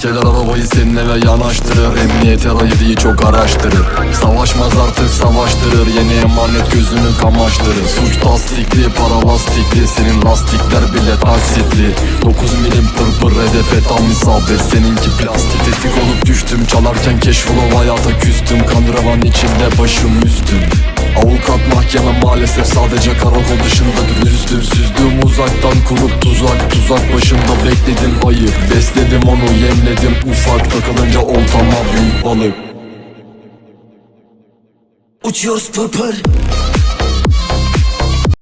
Çekerler arabayı seninle ve yanaştırır. Emniyet her ayırıyı çok araştırır. Savaşmaz artık savaştırır. Yeni emanet gözünü kamaştırır. Suç tasdikli para lastikli. Senin lastikler bile taksitli. 9 milim pırpır pır, hedefe tam isabet Seninki plastikli düştüm Çalarken keşfolo hayata küstüm. Kandıravan içinde başım üstüm. Avukat mahkeme maalesef sadece karakol dışında dürüstüm Süzdüm uzaktan kurup tuzak. Tuzak başında bekledim ayı Besledim onu yemledim. Ufak Takılınca oltama büyük balık. Uçuyoruz pır pır